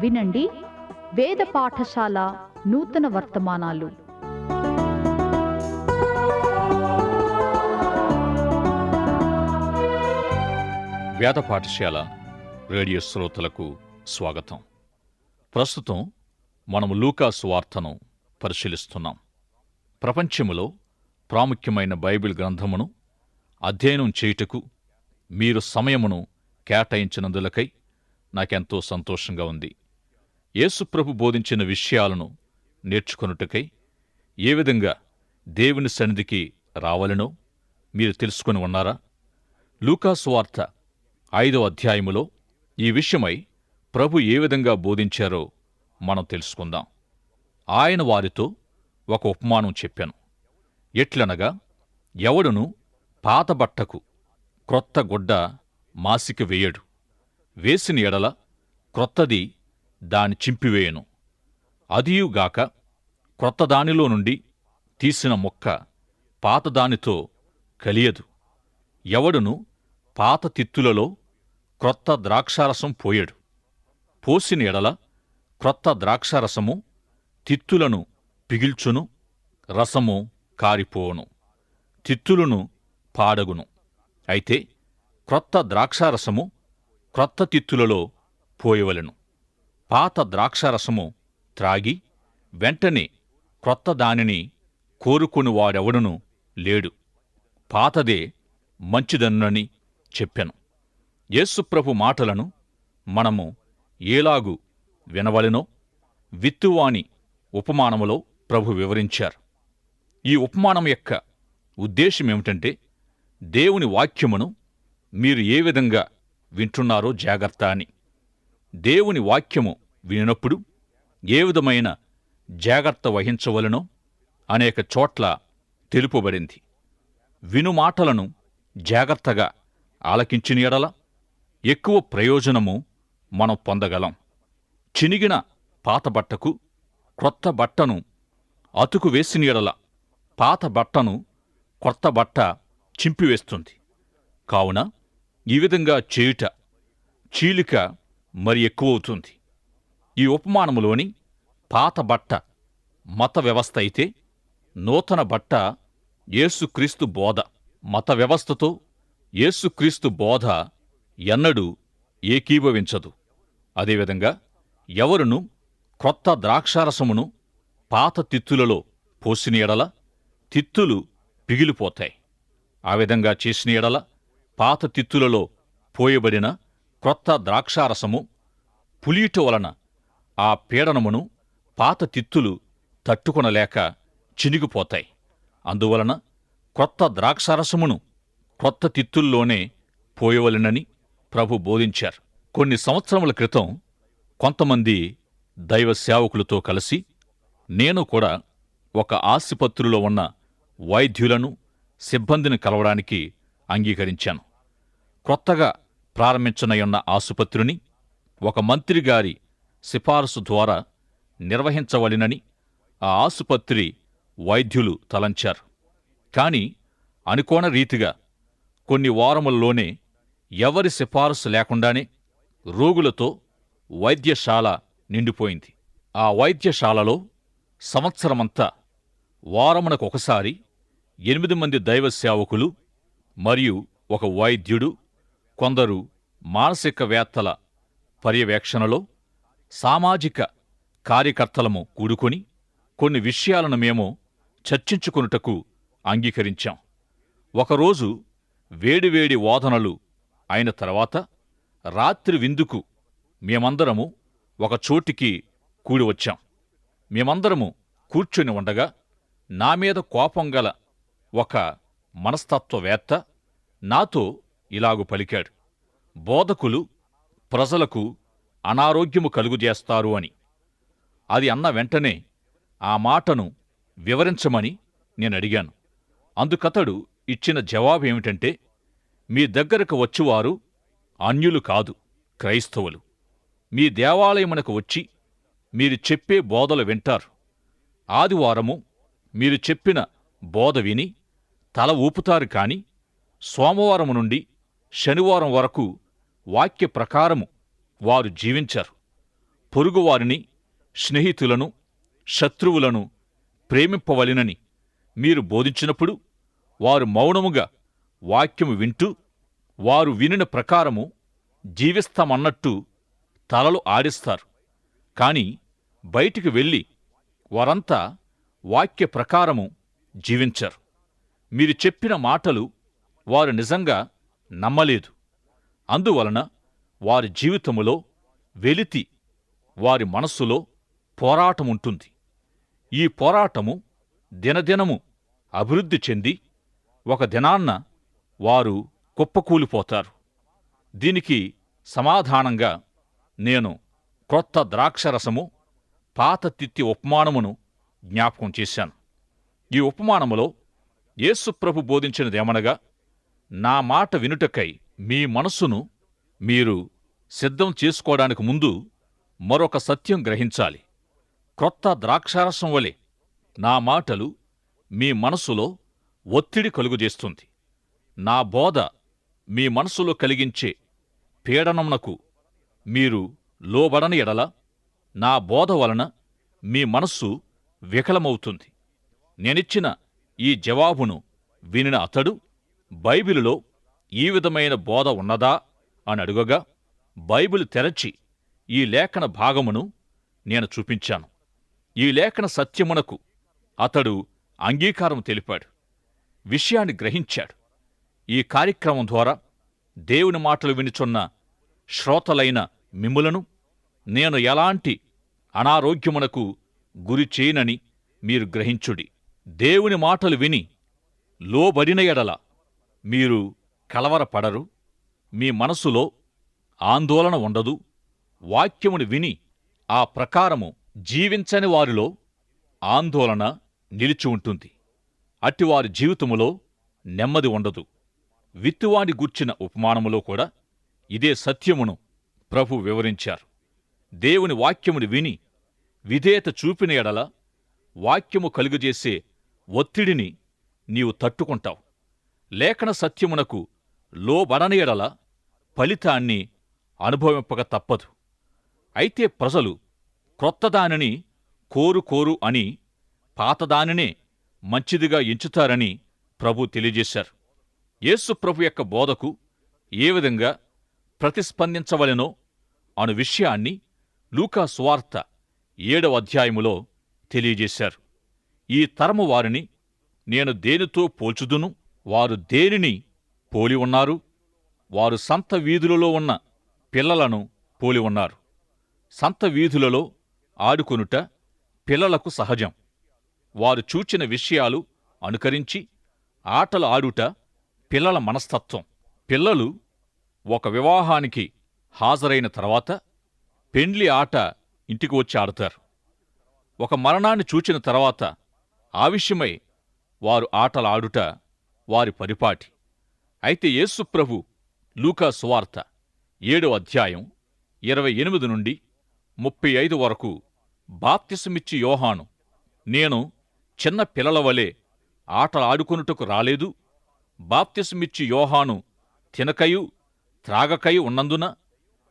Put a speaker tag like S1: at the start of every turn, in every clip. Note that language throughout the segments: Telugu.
S1: వినండి. వేద పాఠశాల నూతన వర్తమానాలు.
S2: వేద పాఠశాల రేడియో శ్రోతలకు స్వాగతం. ప్రస్తుతం మనము లూకాసు వార్తను పరిశీలిస్తున్నాం. ప్రపంచములో ప్రాముఖ్యమైన బైబిల్ గ్రంథమును అధ్యయనం చేయుటకు మీరు సమయమును కేటాయించినందులకై నాకెంతో సంతోషంగా ఉంది. యేసుప్రభు బోధించిన విషయాలను నేర్చుకొనుటకై ఏ విధంగా దేవుని సన్నిధికి రావాలనో మీరు తెలుసుకొని ఉన్నారా? లూకాసువార్త ఐదో అధ్యాయములో ఈ విషయమై ప్రభు ఏ విధంగా బోధించారో మనం తెలుసుకుందాం. ఆయన వారితో ఒక ఉపమానం చెప్పాను. ఎట్లనగా ఎవడును పాత బట్టకు క్రొత్త గుడ్డ మాసిక వేయడు. వేసిన ఎడల క్రొత్తది దాని చింపివేయను. అదియుగాక క్రొత్త దానిలో నుండి తీసిన మొక్క పాతదానితో కలియదు. ఎవడును పాత తిత్తులలో క్రొత్త ద్రాక్షారసం పోయడు. పోసిన ఎడల క్రొత్త ద్రాక్షారసము తిత్తులను పిగిల్చును రసము కారిపోవును తిత్తులను పాడగును. అయితే క్రొత్త ద్రాక్షారసము క్రొత్త తిత్తులలో పోయవలెను. పాత ద్రాక్షారసము త్రాగి వెంటనే క్రొత్త దానిని కోరుకుని వాడెవడును లేడు. పాతదే మంచిదన్నునని చెప్పెను. యేసుప్రభు మాటలను మనము ఏలాగు వినవలెనో విత్తువాని ఉపమానములో ప్రభు వివరించారు. ఈ ఉపమానం యొక్క ఉద్దేశమేమిటంటే దేవుని వాక్యమును మీరు ఏ విధంగా వింటున్నారో జాగ్రత్త అని. దేవుని వాక్యము వినినప్పుడు ఏ విధమైన జాగ్రత్త వహించవలనో అనేక చోట్ల తెలుపబడింది. విను మాటలను జాగ్రత్తగా ఆలకించిన ఎడల ఎక్కువ ప్రయోజనము మనం పొందగలం. చినిగిన పాత బట్టకు క్రొత్త బట్టను అతుకు వేసిన ఎడల పాత బట్టను కొత్త బట్ట చింపివేస్తుంది. కావున ఈ విధంగా చేయుట చీలిక మరి ఎక్కువవుతుంది ఈ ఉపమానములోని పాత బట్ట మత వ్యవస్థ అయితే నూతన బట్ట యేసుక్రీస్తు బోధ. మత వ్యవస్థతో యేసుక్రీస్తు బోధ ఎన్నడూ ఏకీభవించదు. అదేవిధంగా ఎవరును క్రొత్త ద్రాక్షారసమును పాత తిత్తులలో పోసిన ఎడల తిత్తులు పిగిలిపోతాయి. ఆ విధంగా చేసిన ఎడల పాత తిత్తులలో పోయబడిన క్రొత్త ద్రాక్షారసము పులియుట వలన ఆ పీడనమును పాత తిత్తులు తట్టుకొనలేక చినిగిపోతాయి. అందువలన క్రొత్త ద్రాక్షారసమును క్రొత్త తిత్తుల్లోనే పోయవలెనని ప్రభు బోధించారు. కొన్ని సంవత్సరముల క్రితం కొంతమంది దైవ సేవకులతో కలిసి నేను కూడా ఒక ఆసుపత్రిలో ఉన్న వైద్యులను సిబ్బందిని కలవడానికి అంగీకరించాను. క్రొత్తగా ప్రారంభించనయున్న ఆసుపత్రిని ఒక మంత్రిగారి సిఫారసు ద్వారా నిర్వహించవలెనని ఆ ఆసుపత్రి వైద్యులు తలంచారు. కాని అనుకోన రీతిగా కొన్ని వారముల్లోనే ఎవరి సిఫారసు లేకుండానే రోగులతో వైద్యశాల నిండిపోయింది. ఆ వైద్యశాలలో సంవత్సరమంతా వారమునకొకసారి ఎనిమిది మంది దైవ సేవకులు మరియు ఒక వైద్యుడు కొందరు మానసికవేత్తల పర్యవేక్షణలో సామాజిక కార్యకర్తలము కూడుకొని కొన్ని విషయాలను మేము చర్చించుకొనుటకు అంగీకరించాం. ఒకరోజు వేడివేడి వాదనలు అయిన తర్వాత రాత్రి విందుకు మేమందరము ఒక చోటికి కూడి వచ్చాం. మేమందరము కూర్చొని ఉండగా నా మీద కోపం గల ఒక మనస్తత్వవేత్త నాతో ఇలాగు పలికాడు. బోధకులు ప్రజలకు అనారోగ్యము కలుగుజేస్తారు అని. అది అన్న వెంటనే ఆ మాటను వివరించమని నేను అడిగాను. అందుకతడు ఇచ్చిన జవాబు ఏమిటంటే మీ దగ్గరకు వచ్చువారు అన్యులు కాదు క్రైస్తవులు. మీ దేవాలయమునకు వచ్చి మీరు చెప్పే బోధలు వింటారు. ఆదివారము మీరు చెప్పిన బోధ విని తల ఊపుతారు కాని సోమవారం నుండి శనివారం వరకు వాక్య ప్రకారము వారు జీవించారు. పొరుగువారిని స్నేహితులను శత్రువులను ప్రేమింపవలెనని మీరు బోధించినప్పుడు వారు మౌనముగా వాక్యము వింటూ వారు వినిన ప్రకారము జీవిస్తామన్నట్టు తలలు ఆడిస్తారు. కాని బయటికి వెళ్ళి వారంతా వాక్య ప్రకారము జీవించారు. మీరు చెప్పిన మాటలు వారు నిజంగా నమ్మలేదు. అందువలన వారి జీవితములో వెలితి వారి మనస్సులో పోరాటముంటుంది. ఈ పోరాటము దినదినము అభివృద్ధి చెంది ఒక దినాన్న వారు కుప్పకూలిపోతారు. దీనికి సమాధానంగా నేను క్రొత్త ద్రాక్షరసము పాత తిత్తి ఉపమానమును జ్ఞాపకం చేశాను. ఈ ఉపమానములో యేసుప్రభు బోధించినదేమనగా నా మాట వినుటకై మీ మనస్సును మీరు సిద్ధం చేసుకోవడానికి ముందు మరొక సత్యం గ్రహించాలి. క్రొత్త ద్రాక్షారసం వలె నా మాటలు మీ మనస్సులో ఒత్తిడి కలుగుజేస్తుంది. నా బోధ మీ మనస్సులో కలిగించే పీడనమునకు మీరు లోబడని ఎడల నా బోధ వలన మీ మనస్సు వికలమవుతుంది. నేనిచ్చిన ఈ జవాబును వినిన అతడు బైబిలులో ఈ విధమైన బోధ ఉన్నదా అని అడుగగా బైబిల్ తెరచి ఈ లేఖన భాగమును నేను చూపించాను. ఈ లేఖన సత్యమునకు అతడు అంగీకారం తెలిపాడు. విషయాన్ని గ్రహించాడు. ఈ కార్యక్రమం ద్వారా దేవుని మాటలు వినిచున్న శ్రోతలైన మిమ్ములను నేను ఎలాంటి అనారోగ్యమునకు గురి చేయనని మీరు గ్రహించుడి. దేవుని మాటలు విని లోబడిన ఎడల మీరు కలవరపడరు మీ మనసులో ఆందోళన ఉండదు వాక్యమును విని ఆ ప్రకారము జీవించని వారిలో ఆందోళన నిలిచి ఉంటుంది. అట్టివారి జీవితములో నెమ్మది ఉండదు. విత్తువాని గుర్చిన ఉపమానములో కూడా ఇదే సత్యమును ప్రభు వివరించారు. దేవుని వాక్యమును విని విధేయత చూపిన ఎడల వాక్యము కలుగజేసే ఒత్తిడిని నీవు తట్టుకుంటావు. లేఖన సత్యమునకు లోబడని ఫలితాన్ని అనుభవింపక తప్పదు. అయితే ప్రజలు క్రొత్తదానిని కోరు కోరు అని పాతదానినే మంచిదిగా ఎంచుతారని ప్రభు తెలియజేశారు. యేసు ప్రభు యొక్క బోధకు ఏ విధంగా ప్రతిస్పందించవలెనో అను విషయాన్ని లూకా సువార్త ఏడవ అధ్యాయములో తెలియజేశారు. ఈ తరము వారిని నేను దేనితో పోల్చుదును? వారు దేనిని పోలి ఉన్నారు? వారు సంత వీధులలో ఉన్న పిల్లలను పోలి ఉన్నారు. సంత వీధులలో ఆడుకొనుట పిల్లలకు సహజం. వారు చూచిన విషయాలు అనుకరించి ఆటలు ఆడుట పిల్లల మనస్తత్వం. పిల్లలు ఒక వివాహానికి హాజరైన తర్వాత పెండ్లి ఆట ఇంటికి వచ్చి ఆడుతారు. ఒక మరణాన్ని చూచిన తర్వాత ఆ విషయమై వారు ఆటలు ఆడుట వారి పరిపాటి. అయితే యేసుప్రభు లూకా సువార్త ఏడో అధ్యాయం ఇరవై ఎనిమిది నుండి ముప్పై ఐదు వరకు బాప్తిసమిచ్చి యోహాను నేను చిన్న పిల్లల వలె ఆటలాడుకొనుటకు రాలేదు బాప్తిసమిచ్చి యోహాను తినకయు త్రాగకయు ఉన్నందున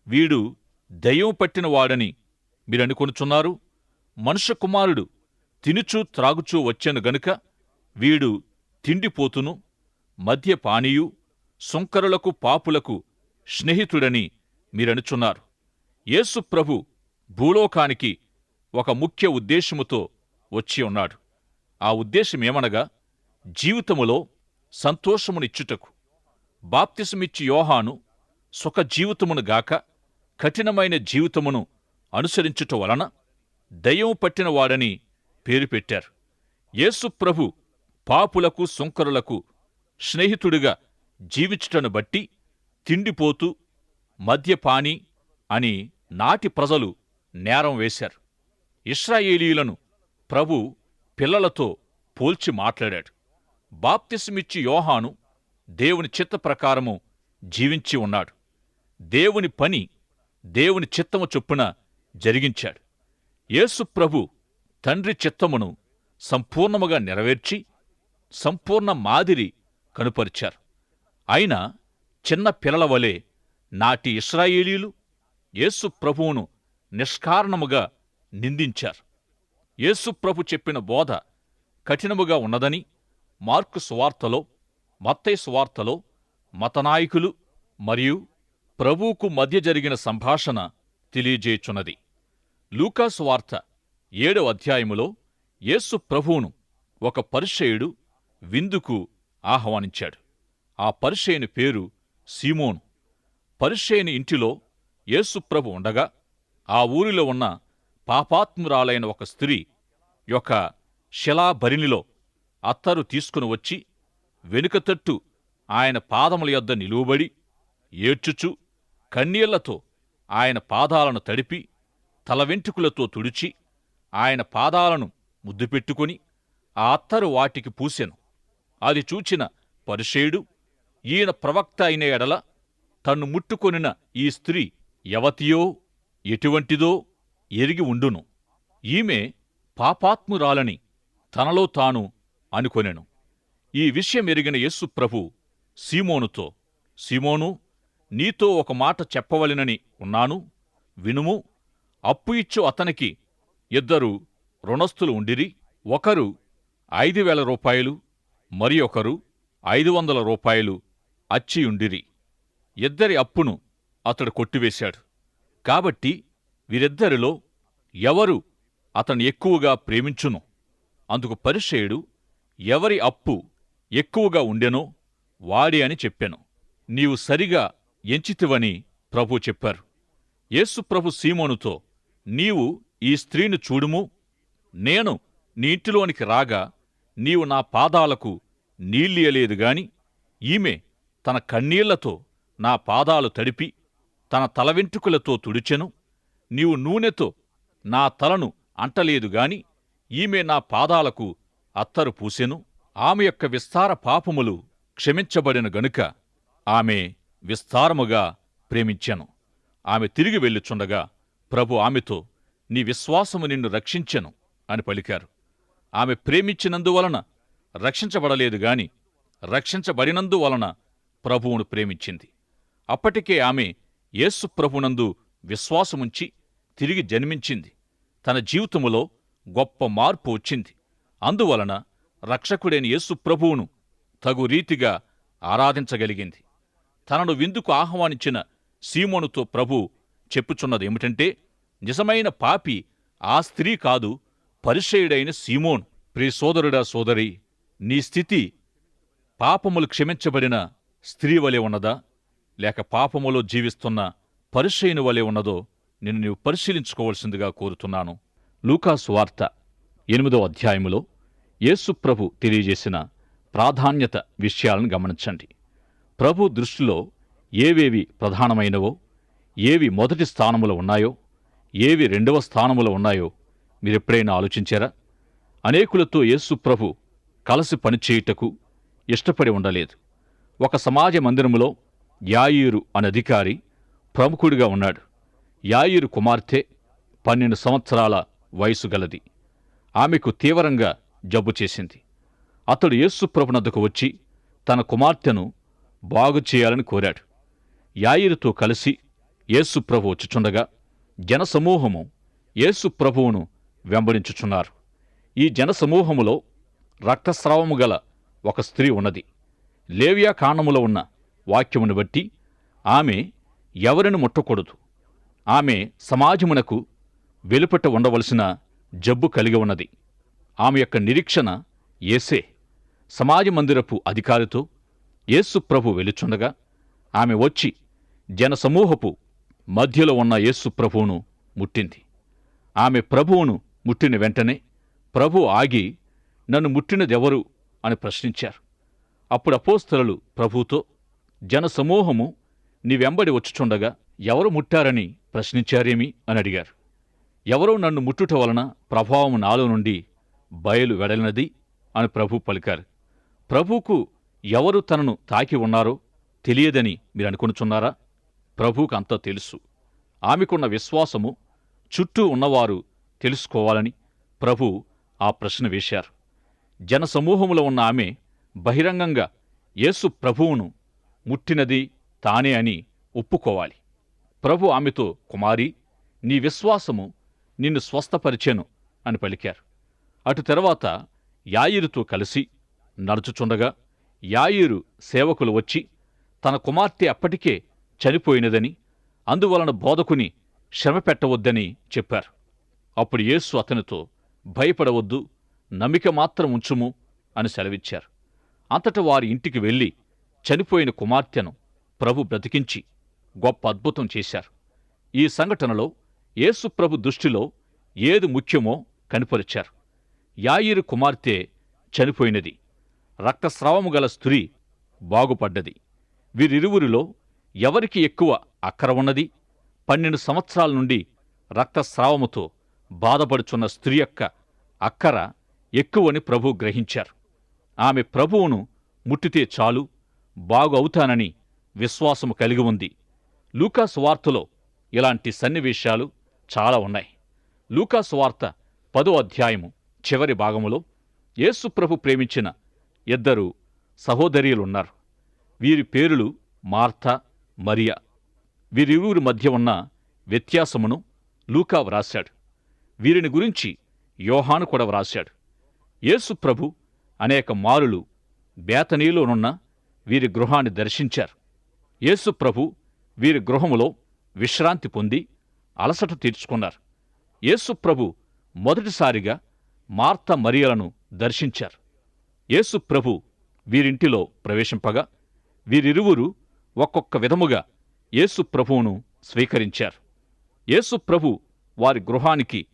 S2: వీడు దయ్యం పట్టిన వాడని మీరనుకొనుచున్నారు మనుష్య కుమారుడు తినుచూ త్రాగుచూ వచ్చాను గనుక వీడు తిండిపోతును. మద్యపానీయు సుంకరులకు పాపులకు స్నేహితుడని మీరనుచున్నారు. యేసు ప్రభు భూలోకానికి ఒక ముఖ్య ఉద్దేశముతో వచ్చి ఉన్నాడు. ఆ ఉద్దేశమేమనగా జీవితములో సంతోషమునిచ్చుటకు బాప్తిసమిచ్చి యోహాను సుఖ జీవితమును గాక కఠినమైన జీవితమును అనుసరించుట వలన దయ్యం పట్టినవాడని పేరు పెట్టారు. యేసు ప్రభు పాపులకు సుంకరులకు స్నేహితుడిగా జీవించుటను బట్టి తిండిపోతూ మద్యపాని అని నాటి ప్రజలు నేరం వేశారు. ఇస్రాయేలీలను ప్రభు పిల్లలతో పోల్చి మాట్లాడాడు. బాప్తిస్మిచ్చి యోహాను దేవుని చిత్త ప్రకారము జీవించి ఉన్నాడు. దేవుని పని దేవుని చిత్తము చొప్పున జరిగించాడు. యేసు ప్రభు తండ్రి చిత్తమును సంపూర్ణముగా నెరవేర్చి సంపూర్ణ మాదిరి కనుపరిచారు. అయినా చిన్న పిల్లల వలె నాటి ఇస్రాయేలీలు యేసు ప్రభువును నిష్కారణముగా నిందించారు. యేసు ప్రభు చెప్పిన బోధ కఠినముగా ఉన్నదని మార్కు సువార్తలో మత్తయి సువార్తలో మతనాయకులు మరియు ప్రభువుకు మధ్య జరిగిన సంభాషణ తెలియజేయుచున్నది. లూకాసు వార్త ఏడవ అధ్యాయములో యేసు ప్రభువును ఒక పరిచయుడు విందుకు ఆహ్వానించాడు. ఆ పరిచయుని పేరు సీమోను. పరిషేయుని ఇంటిలో యేసుప్రభు ఉండగా ఆ ఊరిలో ఉన్న పాపాత్మురాలైన ఒక స్త్రీ యొక్క శిలాభరిణిలో అత్తరు తీసుకుని వచ్చి వెనుకతట్టు ఆయన పాదముల యొద్ద నిలువబడి ఏడ్చుచు కన్నీళ్ళతో ఆయన పాదాలను తడిపి తల వెంట్రుకలతో తుడిచి ఆయన పాదాలను ముద్దు పెట్టుకుని ఆ అత్తరు వాటికి పూసెను. అది చూచిన పరిషేయుడు ఈయన ప్రవక్త అయిన ఎడల తన్ను ముట్టుకొనిన ఈ స్త్రీ యవతియో ఎటువంటిదో ఎరిగి ఉండును. ఈమె పాపాత్మురాలని తనలో తాను అనుకొనెను. ఈ విషయం ఎరిగిన యస్సు ప్రభు సీమోనుతో సీమోను నీతో ఒక మాట చెప్పవలెనని ఉన్నాను వినుము. అప్పు ఇచ్చు అతనికి ఇద్దరు రుణస్థులు ఉండిరి. ఒకరు ఐదు వేల రూపాయలు మరి ఒకరు ఐదు వందల రూపాయలు అచ్చియుండిరి ఇద్దరి అప్పును అతడు కొట్టివేశాడు. కాబట్టి వీరిద్దరిలో ఎవరు అతను ఎక్కువగా ప్రేమించును? అందుకు పరిచయుడు ఎవరి అప్పు ఎక్కువగా ఉండెనో వాడి అని చెప్పెను. నీవు సరిగా ఎంచితివని ప్రభు చెప్పారు. యేసుప్రభు సీమోనుతో నీవు ఈ స్త్రీని చూడుము నేను నీ ఇంటిలోనికి రాగా నీవు నా పాదాలకు నీళ్ళియలేదు గాని ఈమె తన కన్నీళ్ళతో నా పాదాలు తడిపి తన తల వెంట్రుకలతో తుడిచెను. నీవు నూనెతో నా తలను అంటలేదు గాని ఈమె నా పాదాలకు అత్తరు పూసెను. ఆమె యొక్క విస్తార పాపములు క్షమించబడిన గనుక ఆమె విస్తారముగా ప్రేమించెను. ఆమె తిరిగి వెళ్ళుచుండగా ప్రభు ఆమెతో నీ విశ్వాసము నిన్ను రక్షించెను అని పలికారు. ఆమె ప్రేమించినందువలన రక్షించబడలేదు గాని రక్షించబడినందువలన ప్రభువును ప్రేమించింది. అప్పటికే ఆమె యేసు ప్రభునందు విశ్వాసముంచి తిరిగి జన్మించింది. తన జీవితములో గొప్ప మార్పు వచ్చింది. అందువలన రక్షకుడైన యేసు ప్రభువును తగు రీతిగా ఆరాధించగలిగింది. తనను విందుకు ఆహ్వానించిన సీమోనుతో ప్రభు చెప్పుచున్నదేమిటంటే నిజమైన పాపి ఆ స్త్రీ కాదు పరిచయుడైన సీమోన్ ప్రియ సోదరుడా సోదరి నీ స్థితి పాపములు క్షమించబడిన స్త్రీ వలె ఉన్నదా? లేక పాపములో జీవిస్తున్న పరిచయుని వలె ఉన్నదో నిన్ను నీవు పరిశీలించుకోవలసిందిగా కోరుతున్నాను. లూకాసు వార్త ఎనిమిదో అధ్యాయములో యేసుప్రభు తెలియజేసిన ప్రాధాన్యత విషయాలను గమనించండి. ప్రభు దృష్టిలో ఏవేవి ప్రధానమైనవో ఏవి మొదటి స్థానములో ఉన్నాయో ఏవి రెండవ స్థానములో ఉన్నాయో మీరెప్పుడైనా ఆలోచించారా? అనేకులతో యేసు ప్రభు కలిసి పనిచేయుటకు ఇష్టపడి ఉండలేదు. ఒక సమాజ మందిరములో యాయూరు అనే అధికారి ప్రముఖుడిగా ఉన్నాడు. యాయూరు కుమార్తె పన్నెండు సంవత్సరాల వయసు గలది. ఆమెకు తీవ్రంగా జబ్బు చేసింది. అతడు యేసు ప్రభునద్దకు వచ్చి తన కుమార్తెను బాగు చేయాలని కోరాడు. యాయిరుతో కలిసి యేసు ప్రభు వచ్చుచుండగా జనసమూహము యేసు ప్రభువును వెంబడించుచున్నారు. ఈ జనసమూహములో రక్తస్రావము గల ఒక స్త్రీ ఉన్నది. లేవియా కాణములో ఉన్న వాక్యమును బట్టి ఆమె ఎవరిని ముట్టకూడదు. ఆమె సమాజమునకు వెలుపట ఉండవలసిన జబ్బు కలిగి ఉన్నది. ఆమె యొక్క నిరీక్షణ ఏసే సమాజ మందిరపు అధికారితో యేసు ప్రభు వెలుచుండగా ఆమె వచ్చి జనసమూహపు మధ్యలో ఉన్న యేసు ప్రభువును ముట్టింది. ఆమె ప్రభువును ముట్టిన వెంటనే ప్రభు ఆగి నన్ను ముట్టినదెవరు? అని ప్రశ్నించారు. అప్పుడు అపోస్తలు ప్రభుతో జనసమూహము నీ వెంబడి వచ్చుచుండగా ఎవరు ముట్టారని ప్రశ్నించారేమి? అని అడిగారు. ఎవరో నన్ను ముట్టుట వలన ప్రభావం నాలో నుండి బయలు వెడలినది? అని ప్రభు పలికారు. ప్రభువుకు ఎవరు తనను తాకి ఉన్నారో తెలియదని మీరు అనుకొనుచున్నారా ప్రభువుకు అంతా తెలుసు. ఆమెకున్న విశ్వాసము చుట్టూ ఉన్నవారు తెలుసుకోవాలని ప్రభు ఆ ప్రశ్న వేశారు. జనసమూహములో ఉన్న ఆమె బహిరంగంగా యేసు ప్రభువును ముట్టినది తానే అని ఒప్పుకోవాలి. ప్రభు ఆమెతో కుమారి నీ విశ్వాసము నిన్ను స్వస్థపరిచెను అని పలికారు. అటు తర్వాత యాయిరుతో కలిసి నడుచుచుండగా యాయిరు సేవకులు వచ్చి తన కుమార్తె అప్పటికే చనిపోయినదని అందువలన బోధకుని శ్రమ పెట్టవద్దని చెప్పారు. అప్పుడు యేసు అతనితో భయపడవద్దు నమ్మిక మాత్రం ఉంచుము అని సెలవిచ్చారు. అంతట వారి ఇంటికి వెళ్ళి చనిపోయిన కుమార్తెను ప్రభు బ్రతికించి గొప్ప అద్భుతం చేశారు. ఈ సంఘటనలో యేసు ప్రభు దృష్టిలో ఏది ముఖ్యమో కనిపరిచారు. యాయిరు కుమార్తె చనిపోయినది. రక్తస్రావము గల స్త్రీ బాగుపడ్డది. వీరిరువురిలో ఎవరికి ఎక్కువ అక్కర ఉన్నది? పన్నెండు సంవత్సరాల నుండి రక్తస్రావముతో బాధపడుచున్న స్త్రీ యొక్క అక్కర ఎక్కువని ప్రభు గ్రహించారు. ఆమె ప్రభువును ముట్టితే చాలు బాగు అవుతానని విశ్వాసము కలిగి ఉంది. లూకాస్ వార్తలో ఇలాంటి సన్నివేశాలు చాలా ఉన్నాయి. లూకాస్ వార్త పదో అధ్యాయము చివరి భాగములో యేసుప్రభు ప్రేమించిన ఇద్దరు సహోదరీలున్నారు. వీరి పేరులు మార్తా మరియా. వీరిరువురి మధ్య ఉన్న వ్యత్యాసమును లూకా వ్రాశాడు. వీరిని గురించి యోహాను కూడా వ్రాశాడు. యేసు ప్రభు అనేక మారులు బేతనీలోనున్న వీరి గృహాన్ని దర్శించారు. యేసు ప్రభు వీరి గృహములో విశ్రాంతి పొంది అలసట తీర్చుకున్నారు. యేసు ప్రభు మొదటిసారిగా మార్త మరియలను దర్శించారు. యేసు ప్రభు వీరింటిలో ప్రవేశింపగా వీరిరువురు ఒక్కొక్క విధముగా యేసు ప్రభువును స్వీకరించారు. యేసు ప్రభు వారి గృహానికి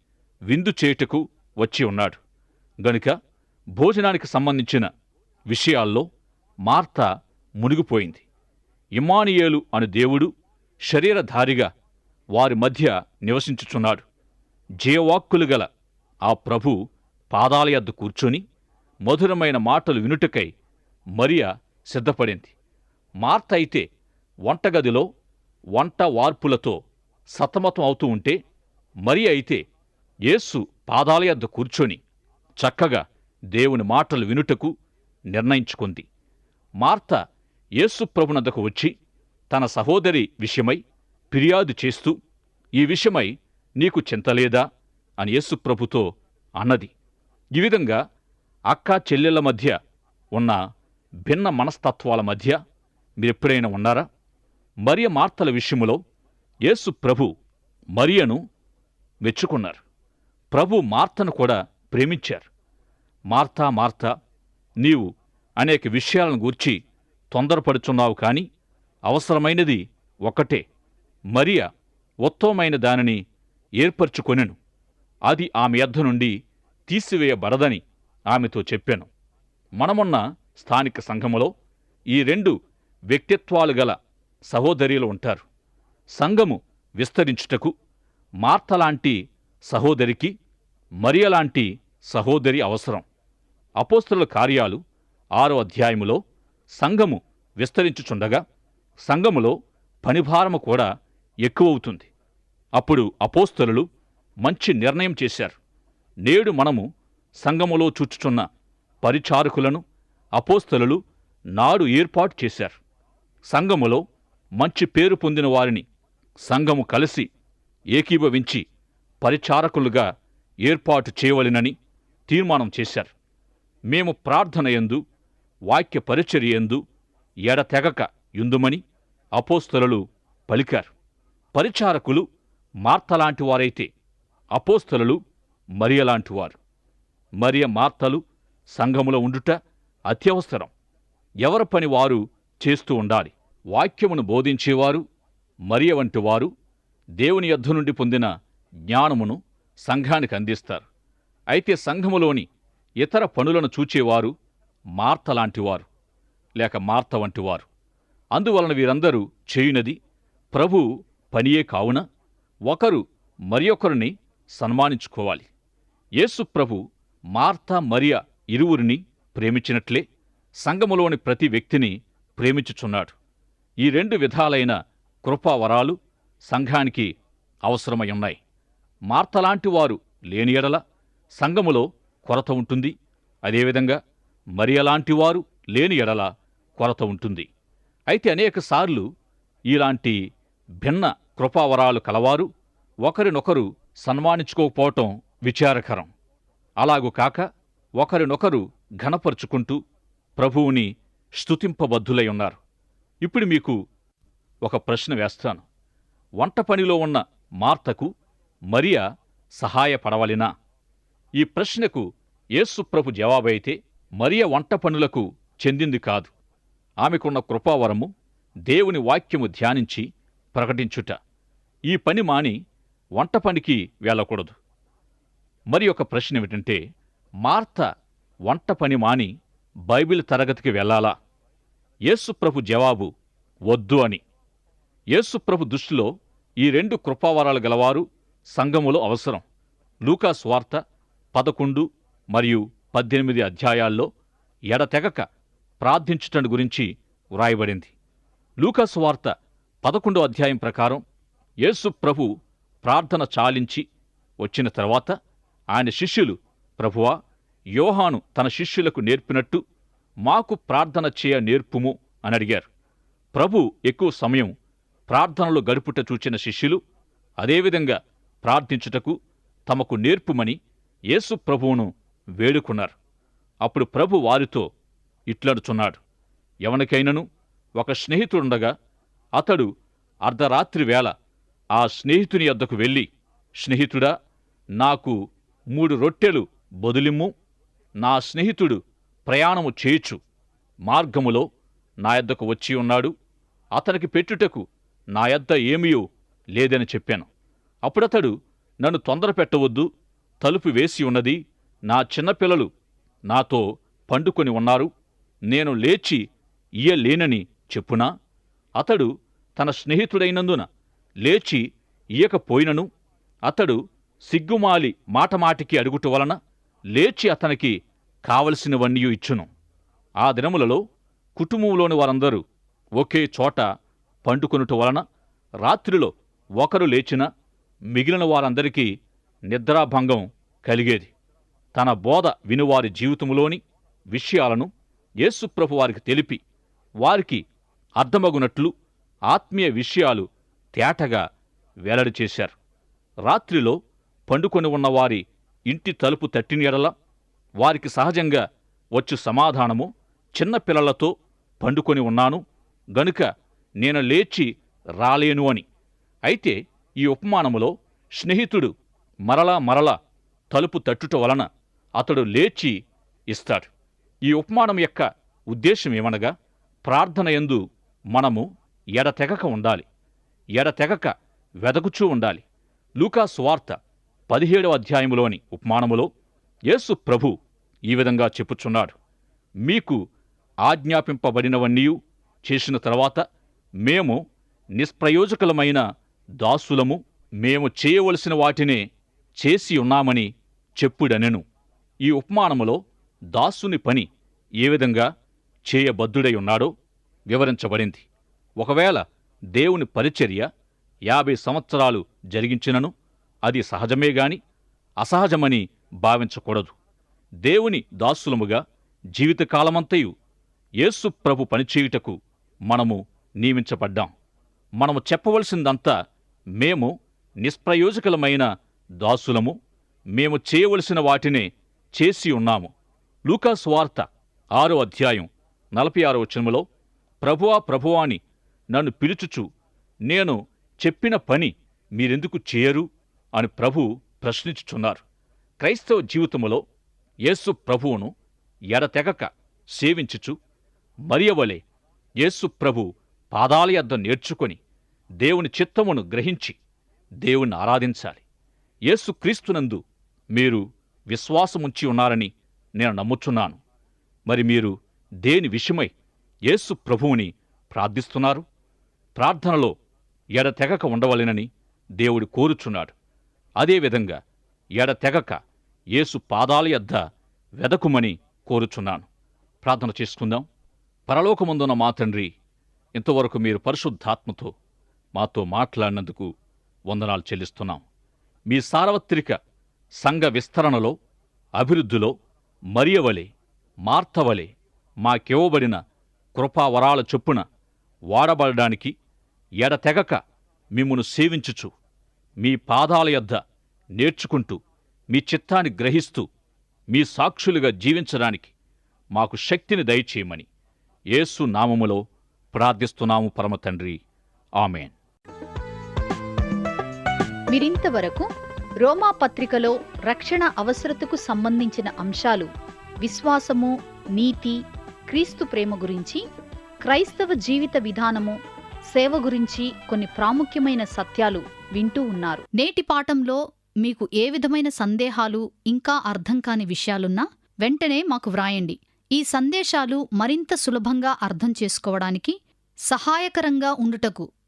S2: విందు చేయుటకు వచ్చి ఉన్నాడు. గనుక భోజనానికి సంబంధించిన విషయాల్లో మార్త మునిగిపోయింది. ఇమ్మానియేలు అను దేవుడు శరీరధారిగా వారి మధ్య నివసించుచున్నాడు. జయవాక్కులు గల ఆ ప్రభు పాదాల యొద్ద కూర్చొని మధురమైన మాటలు వినుటకై మరియా సిద్ధపడింది. మార్త అయితే వంటగదిలో వంట వార్పులతో సతమతం అవుతూ ఉంటే మరి అయితే యేసు పాదాల యొద్ద కూర్చొని చక్కగా దేవుని మాటలు వినుటకు నిర్ణయించుకుంది. మార్త యేసు ప్రభునద్దకు వచ్చి తన సహోదరి విషయమై ఫిర్యాదు చేస్తూ ఈ విషయమై నీకు చింతలేదా అని యేసుప్రభుతో అన్నది. ఈ విధంగా అక్క చెల్లెళ్ళ మధ్య ఉన్న భిన్న మనస్తత్వాల మధ్య మీరెప్పుడైనా ఉన్నారా? మరియ మార్తల విషయములో యేసు ప్రభు మరియను మెచ్చుకున్నారు. ప్రభు మార్తను కూడా ప్రేమించారు. మార్తా మార్తా నీవు అనేక విషయాలను గూర్చి తొందరపడుచున్నావు కాని అవసరమైనది ఒకటే. మరియ ఉత్తమమైన దానిని ఏర్పరచుకొనెను. అది ఆమె యద్ద నుండి తీసివేయబడదని ఆమెతో చెప్పాను. మనమున్న స్థానిక సంఘములో ఈ రెండు వ్యక్తిత్వాలు గల సహోదరీలు ఉంటారు. సంఘము విస్తరించుటకు మార్తలాంటి సహోదరికి మరియలాంటి సహోదరి అవసరం. అపోస్తలుల కార్యాలు ఆరో అధ్యాయములో సంఘము విస్తరించుచుండగా సంఘములో పనిభారము కూడా ఎక్కువవుతుంది. అప్పుడు అపోస్తలులు మంచి నిర్ణయం చేశారు. నేడు మనము సంఘములో చూచుచున్న పరిచారకులను అపోస్తలులు నాడు ఏర్పాటు చేశారు. సంఘములో మంచి పేరు పొందిన వారిని సంఘము కలిసి ఏకీభవించి పరిచారకులుగా ఏర్పాటు చేయవలెనని తీర్మానం చేశారు. మేము ప్రార్థన ఎందు వాక్య పరిచర్య ఎందు ఎడతెగక యుందుమని అపోస్తలులు పలికారు. పరిచారకులు మార్తలాంటి వారైతే అపోస్తలులు మరియలాంటివారు. మరియ మార్తలు సంఘములో ఉండుట అత్యవసరం. ఎవరి పని వారు చేస్తూ ఉండాలి. వాక్యమును బోధించేవారు మరియ వంటి వారు దేవుని యొద్ద నుండి పొందిన జ్ఞానమును సంఘానికి అందిస్తారు. అయితే సంఘములోని ఇతర పనులను చూచేవారు మార్త లాంటివారు లేక మార్త వంటివారు. అందువలన వీరందరూ చేయునది ప్రభు పనియే కావున ఒకరు మరి ఒకరిని సన్మానించుకోవాలి. యేసు ప్రభు మార్తా మరియ ఇరువురిని ప్రేమించినట్లే సంఘములోని ప్రతి వ్యక్తిని ప్రేమించుచున్నాడు. ఈ రెండు విధాలైన కృపావరాలు సంఘానికి అవసరమై ఉన్నాయి. మార్తలాంటి వారు లేని ఎడల సంఘములో కొరత ఉంటుంది. అదేవిధంగా మరియలాంటి వారు లేని ఎడల కొరత ఉంటుంది. అయితే అనేకసార్లు ఇలాంటి భిన్న కృపావరాలు కలవారు ఒకరినొకరు సన్మానించుకోకపోవటం విచారకరం. అలాగు కాక ఒకరినొకరు ఘనపరుచుకుంటూ ప్రభువుని స్తుతింపబద్ధులై ఉన్నారు. ఇప్పుడు మీకు ఒక ప్రశ్న వేస్తాను. వంట పనిలో ఉన్న మార్తకు మరియా సహాయపడవలెనా? ఈ ప్రశ్నకు యేసుప్రభు జవాబైతే మరియ వంట పనులకు చెందింది కాదు. ఆమెకున్న కృపావరము దేవుని వాక్యము ధ్యానించి ప్రకటించుట. ఈ పని మాని వంట పనికి వెళ్ళకూడదు. మరి ఒక ప్రశ్న ఏమిటంటే మార్త వంట పని మాని బైబిల్ తరగతికి వెళ్ళాలా? యేసుప్రభు జవాబు వద్దు అని. యేసుప్రభు దృష్టిలో ఈ రెండు కృపావరాలు గలవారు సంఘములో అవసరం. లూకా స్వార్త పదకొండు మరియు పద్దెనిమిది అధ్యాయాల్లో ఎడతెగక ప్రార్థించుటను గురించి వ్రాయబడింది. లూకా స్వార్త పదకొండో అధ్యాయం ప్రకారం యేసు ప్రభు ప్రార్థన చాలించి వచ్చిన తర్వాత ఆయన శిష్యులు ప్రభువా యోహాను తన శిష్యులకు నేర్పినట్టు మాకు ప్రార్థన చేయ నేర్పుము అని అడిగారు. ప్రభు ఎక్కువ సమయం ప్రార్థనలు గడుపుట చూచిన శిష్యులు అదేవిధంగా ప్రార్థించుటకు తమకు నేర్పుమని యేసు ప్రభువును వేడుకున్నారు. అప్పుడు ప్రభు వారితో ఇట్లడుచున్నాడు ఎవనికైనను ఒక స్నేహితుడుండగా అతడు అర్ధరాత్రి వేళ ఆ స్నేహితుని యొద్దకు వెళ్ళి స్నేహితుడా నాకు మూడు రొట్టెలు బొదిలిమ్ము. నా స్నేహితుడు ప్రయాణము చేయుచు. మార్గములో నా యొద్దకు వచ్చి ఉన్నాడు. అతనికి పెట్టుటకు నా యొద్ద ఏమీయో లేదని చెప్పాను. అప్పుడతడు నన్ను తొందర పెట్టవద్దు తలుపు వేసి ఉన్నది నా చిన్నపిల్లలు నాతో పండుకొని ఉన్నారు నేను లేచి ఇయ్యలేనని చెప్పునా? అతడు తన స్నేహితుడైనందున లేచి ఇయ్యకపోయినను అతడు సిగ్గుమాలి మాటమాటికి అడుగుట వలన లేచి అతనికి కావలసినవన్నీ ఇచ్చును. ఆ దినములలో కుటుంబంలోని వారందరూ ఒకే చోట పండుకొనుట వలన రాత్రిలో ఒకరు లేచిన మిగిలిన వారందరికీ నిద్రాభంగం కలిగేది. తన బోధ వినువారి జీవితంలోని విషయాలను యేసుప్రభు వారికి తెలిపి వారికి అర్థమగునట్లు ఆత్మీయ విషయాలు తేటగా వెల్లడి చేశారు. రాత్రిలో పండుకొని ఉన్నవారి ఇంటి తలుపు తట్టిన ఎడల వారికి సహజంగా వచ్చు సమాధానము చిన్నపిల్లలతో పండుకొని ఉన్నాను గనుక నేను లేచి రాలేను అని. అయితే ఈ ఉపమానములో స్నేహితుడు మరలా మరలా తలుపు తట్టుట వలన అతడు లేచి ఇస్తాడు. ఈ ఉపమానం యొక్క ఉద్దేశం ఏమనగా ప్రార్థన యందు మనము ఎడతెగక ఉండాలి ఎడతెగక వెదకుచూ ఉండాలి. లూకాసువార్త పదిహేడవ అధ్యాయములోని ఉపమానములో యేసు ప్రభు ఈ విధంగా చెప్పుచున్నాడు. మీకు ఆజ్ఞాపింపబడినవన్నీ చేసిన తర్వాత మేము నిష్ప్రయోజకులమైన దాసులము మేము చేయవలసిన వాటినే చేసి ఉన్నామని చెప్పుడనెను. ఈ ఉపమానములో దాసుని పని ఏ విధంగా చేయబద్ధుడై ఉన్నాడో వివరించబడింది. ఒకవేళ దేవుని పరిచర్య యాభై సంవత్సరాలు జరిగించినను అది సహజమే గాని అసహజమని భావించకూడదు. దేవుని దాసులముగా జీవితకాలమంతయు యేసు ప్రభు పనిచేయుటకు మనము నియమించబడ్డాం. మనము చెప్పవలసిందంతా మేము నిష్ప్రయోజకులమైన దాసులము. మేము చేయవలసిన వాటినే చేసి ఉన్నాము. లూకాస్ వార్త ఆరో అధ్యాయం నలభై ఆరో వచనములో ప్రభువా ప్రభువా అని నన్ను పిలుచుచు నేను చెప్పిన పని మీరెందుకు చేయరు అని ప్రభు ప్రశ్నించుచున్నారు. క్రైస్తవ జీవితములో యేసు ప్రభువును ఎడతెగక సేవించుచు మరియవలే యేసు ప్రభు పాదాల యొద్ద నేర్చుకొని దేవుని చిత్తమును గ్రహించి దేవుణ్ణి ఆరాధించాలి. యేసుక్రీస్తునందు మీరు విశ్వాసముంచి ఉన్నారని నేను నమ్ముచున్నాను. మరి మీరు దేని విషయమై యేసు ప్రభువుని ప్రార్థిస్తున్నారు? ప్రార్థనలో ఎడతెగక ఉండవలెనని దేవుడు కోరుచున్నాడు. అదేవిధంగా ఎడతెగక యేసు పాదాల యొద్ద వెదకుమని కోరుచున్నాను. ప్రార్థన చేసుకుందాం. పరలోకముందున్న మా తండ్రి ఇంతవరకు మీరు పరిశుద్ధాత్మతో మాతో మాట్లాడినందుకు వందనాలు చెల్లిస్తున్నాం. మీ సార్వత్రిక సంఘ విస్తరణలో అభివృద్ధిలో మరియవలే మార్తవలే మాకివ్వబడిన కృపావరాల చొప్పున వాడబడడానికి ఎడతెగక మిమ్మును సేవించుచు మీ పాదాల యొద్ద నేర్చుకుంటూ మీ చిత్తాన్ని గ్రహిస్తూ మీ సాక్షులుగా జీవించడానికి మాకు శక్తిని దయచేయమని యేసు నామములో ప్రార్థిస్తున్నాము పరమతండ్రి ఆమెన్.
S1: మీరింతవరకు రోమా పత్రికలో రక్షణ అవసరతకు సంబంధించిన అంశాలు విశ్వాసము నీతి క్రీస్తు ప్రేమ గురించి క్రైస్తవ జీవిత విధానము సేవ గురించి కొన్ని ప్రాముఖ్యమైన సత్యాలు వింటూ ఉన్నారు. నేటి పాఠంలో మీకు ఏ విధమైన సందేహాలు ఇంకా అర్థం కాని విషయాలున్నా వెంటనే మాకు వ్రాయండి. ఈ సందేశాలు మరింత సులభంగా అర్థం చేసుకోవడానికి సహాయకరంగా ఉండుటకు